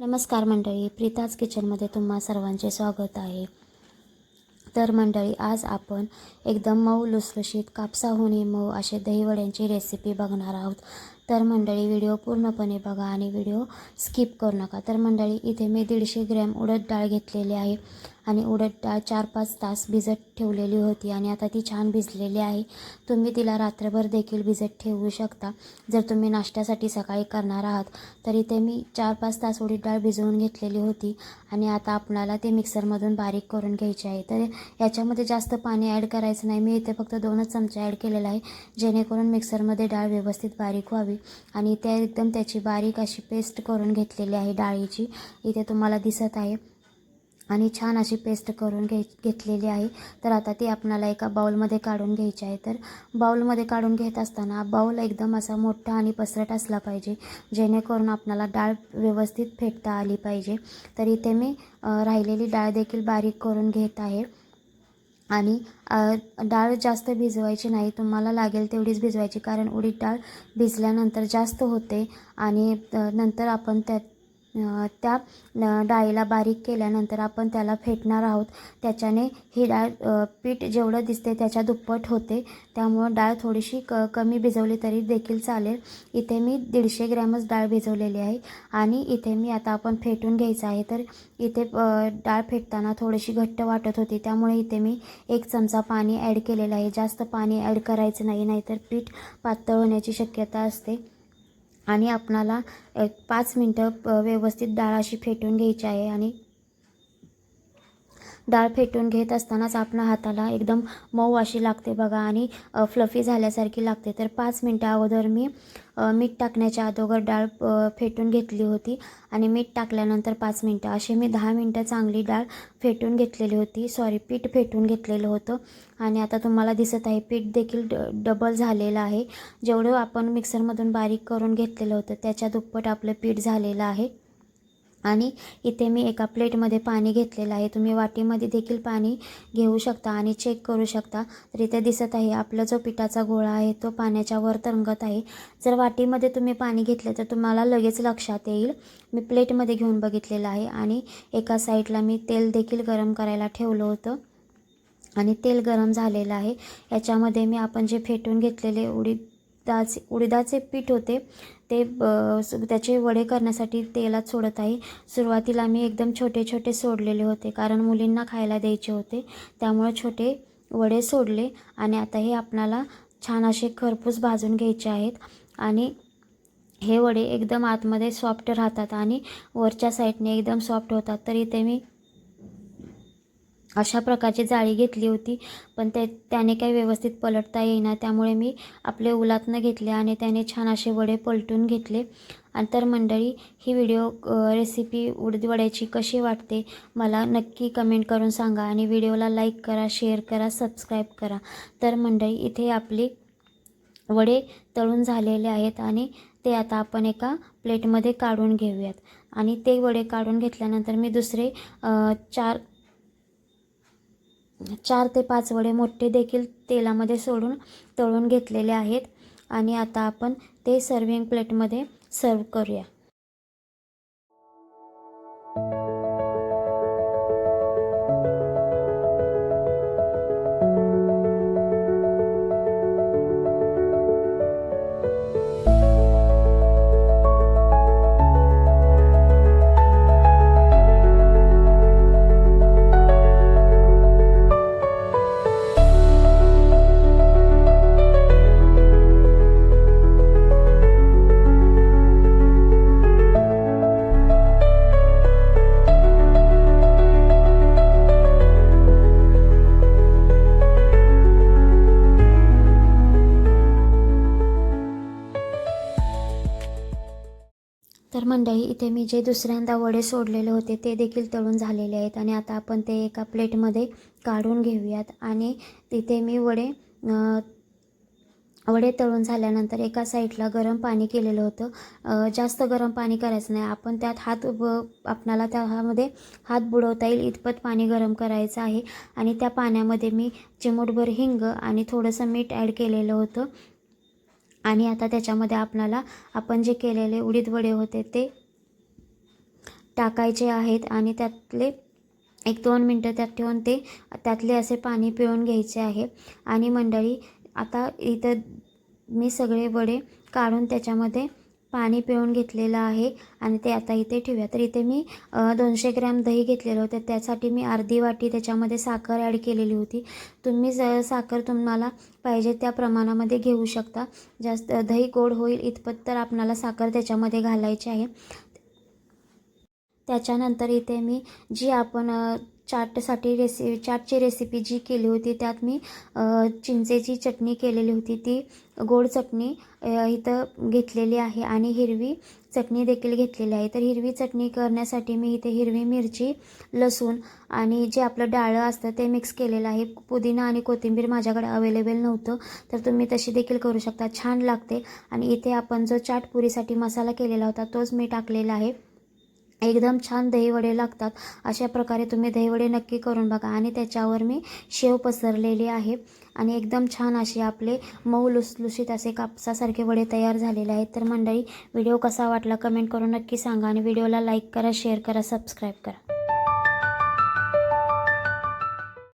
नमस्कार मंडळी प्रीताज किचनमध्ये तुम्हा सर्वांचे स्वागत आहे. तर मंडळी आज आपण एकदम मऊ लुसलुशीत कापसाहुनी मऊ असे दहीवड्यांची रेसिपी बघणार आहोत. तर मंडळी व्हिडिओ पूर्णपणे बघा आणि व्हिडिओ स्किप करू नका. तर मंडळी इथे मी दीडशे ग्रॅम उडद डाळ घेतलेली आहे. आणि उडद डाळ चार पाच तास भिजत ठेवलेली होती आणि आता ती छान भिजलेली आहे. तुम्ही तिला रात्रभर देखील भिजत ठेवू शकता. जर तुम्ही नाश्त्यासाठी सकाळी करणार आहात तर इथे मी चार पाच तास उडीद डाळ भिजवून घेतलेली होती आणि आता आपणाला ते मिक्सरमधून बारीक करून घ्यायचे आहे. तर याच्यामध्ये जास्त पाणी ॲड करायचं नाही. मी इथे फक्त दोनच चमचे ॲड केलेला आहे जेणेकरून मिक्सरमध्ये डाळ व्यवस्थित बारीक व्हावी आणि त्या एकदम त्याची बारीक अशी पेस्ट करून घेतलेली आहे डाळीची. इथे तुम्हाला दिसत आहे आणि छान अशी पेस्ट करून घे घेतलेली आहे. तर आता ती आपणाला एका बाऊलमध्ये काढून घ्यायची आहे. तर बाऊलमध्ये काढून घेत असताना बाऊल एकदम असा मोठा आणि पसरट असला पाहिजे जेणेकरून आपणाला डाळ व्यवस्थित फेटता आली पाहिजे. तर इथे मी राहिलेली डाळ देखील बारीक करून घेत आहे. आणि डाळ जास्त भिजवायची नाही. तुम्हाला लागेल तेवढीच भिजवायची कारण उडीद डाळ भिजल्यानंतर जास्त होते आणि नंतर आपण त्यात त्या डाळीला बारीक केल्यानंतर आपण त्याला फेटणार आहोत. त्याच्याने ही डाळ पीठ जेवढं दिसते त्याच्या दुप्पट होते. त्यामुळं डाळ थोडीशी क कमी भिजवली तरी देखील चालेल. इथे मी दीडशे ग्रॅमच डाळ भिजवलेली आहे. आणि इथे मी आता आपण फेटून घ्यायचं आहे. तर इथे डाळ फेटताना थोडीशी घट्ट वाटत होती. त्यामुळे इथे मी एक चमचा पाणी ॲड केलेलं आहे. जास्त पाणी ॲड करायचं नाही नाहीतर पीठ पातळ होण्याची शक्यता असते. आणि आपणाला पाच मिनटं प- व्यवस्थित डाळ अशी फेटून घ्यायची आहे आणि डाळ फेटून घेत असतानाच आपल्या हाताला एकदम मऊ अशी लागते बघा आणि फ्लफी झाल्यासारखी लागते. तर पाच मिनटं अगोदर मी मीठ टाकण्याच्या अगोदर डाळ फेटून घेतली होती आणि मीठ टाकल्यानंतर पाच मिनटं असे मी दहा मिनटं चांगली डाळ फेटून घेतलेली होती. सॉरी पीठ फेटून घेतलेलं होतं आणि आता तुम्हाला दिसत आहे पीठ देखील ड डबल झालेलं आहे. जेवढं आपण मिक्सरमधून बारीक करून घेतलेलं होतं त्याच्या दुप्पट आपलं पीठ झालेलं आहे. आणि इथे मी एका प्लेटमध्ये पाणी घेतलेलं आहे. तुम्ही वाटीमध्ये देखील पाणी घेऊ शकता आणि चेक करू शकता. तर इथे दिसत आहे आपला जो पिठाचा गोळा आहे तो पाण्याच्या वर तरंगत आहे. जर वाटीमध्ये तुम्ही पाणी घेतलं तर तुम्हाला लगेच लक्षात येईल. मी प्लेटमध्ये घेऊन बघितलेलं आहे आणि एका साईडला मी तेल देखील गरम करायला ठेवलं होतं. आणि तेल गरम झालेलं आहे. याच्यामध्ये मी आपण जे फेटून घेतलेले उडीदाचे उडीदाचे पीठ होते ते ब- त्याचे वडे करण्यासाठी तेलात सोडत आहे. सुरुवातीला मी एकदम छोटे छोटे सोडलेले होते कारण मुलींना खायला द्यायचे होते. त्यामुळे छोटे वडे सोडले आणि आता हे आपणाला छान असे खरपूस भाजून घ्यायचे आहेत. आणि हे वडे एकदम आतमध्ये सॉफ्ट राहतात आणि वरच्या साईडने एकदम सॉफ्ट होतात. तर इथे मी अशा प्रकारची जाळी घेतली होती. पण ते त्याने काही व्यवस्थित पलटता येईना. त्यामुळे मी आपले उलातनं घेतले आणि त्याने छान असे वडे पलटून घेतले. आणि तर मंडळी ही व्हिडिओ रेसिपी उडद वड्याची कशी वाटते? मला नक्की कमेंट करून सांगा आणि व्हिडिओला लाईक करा शेअर करा सबस्क्राईब करा. तर मंडळी इथे आपली वडे तळून झालेले आहेत आणि ते आता आपण एका प्लेटमध्ये काढून घेऊयात. आणि ते वडे काढून घेतल्यानंतर मी दुसरे चार चार ते पाच वडे मोठे देखील तेलामध्ये सोडून तळून घेतलेले आहेत. आणि आता आपण ते सर्विंग प्लेटमध्ये सर्व करूया. मंडळी इथे मी जे दुसऱ्यांदा वडे सोडलेले होते ते देखील तळून झालेले आहेत आणि आता आपण ते एका प्लेटमध्ये काढून घेऊयात. आणि तिथे मी वडे वडे तळून झाल्यानंतर एका साईडला गरम पाणी केलेलं होतं. जास्त गरम पाणी करायचं नाही. आपण त्यात हात ब आपणाला त्यामध्ये हात बुडवता येईल इतपत पाणी गरम करायचं आहे. आणि त्या पाण्यामध्ये मी चिमूटभर हिंग आणि थोडंसं मीठ ॲड केलेलं होतं. आणि आता त्याच्यामध्ये आपणाला आपण जे केलेले उडीद वडे होते ते टाकायचे आहेत आणि त्यातले एक दोन मिनटं त्यात ठेवून ते त्यातले असे पाणी पिळून घ्यायचे आहे. आणि मंडळी आता इथं मी सगळे वडे काढून त्याच्यामध्ये पाणी पिळून घेतलेलं आहे आणि ते आता इथे ठेवूया. तर इथे मी दोनशे ग्रॅम दही घेतलेलं होतं. त्यासाठी मी अर्धी वाटी त्याच्यामध्ये साखर ॲड केलेली होती. तुम्ही ज साखर तुम्हाला पाहिजे त्या प्रमाणामध्ये घेऊ शकता. जास्त दही गोड होईल इतपत तर आपणाला साखर त्याच्यामध्ये घालायची आहे. त्याच्यानंतर इथे मी जी आपण चाटसाठी रेसि चाटची रेसिपी जी केली होती त्यात मी चिंचेची चटणी केलेली होती. ती गोड चटणी इथं घेतलेली आहे आणि हिरवी चटणी देखील घेतलेली आहे. तर हिरवी चटणी करण्यासाठी मी इथे हिरवी मिरची लसूण आणि जे आपलं डाळं असतं ते मिक्स केलेलं आहे. पुदिना आणि कोथिंबीर माझ्याकडे अवेलेबल नव्हतं तर तुम्ही तशी देखील करू शकता. छान लागते. आणि इथे आपण जो चाटपुरीसाठी मसाला केलेला होता तोच मी टाकलेला आहे. एकदम छान दहीवडे लागतात. अशा प्रकारे तुम्ही दहीवडे नक्की करून बघा आणि त्याच्यावर मी शेव पसरलेली आहे. आणि एकदम छान असे आपले मऊ लुसलुशीत असे कापसासारखे वडे तयार झालेले आहेत. तर मंडळी व्हिडिओ कसा वाटला कमेंट करून नक्की सांगा आणि व्हिडिओला लाईक करा शेअर करा सबस्क्राईब करा.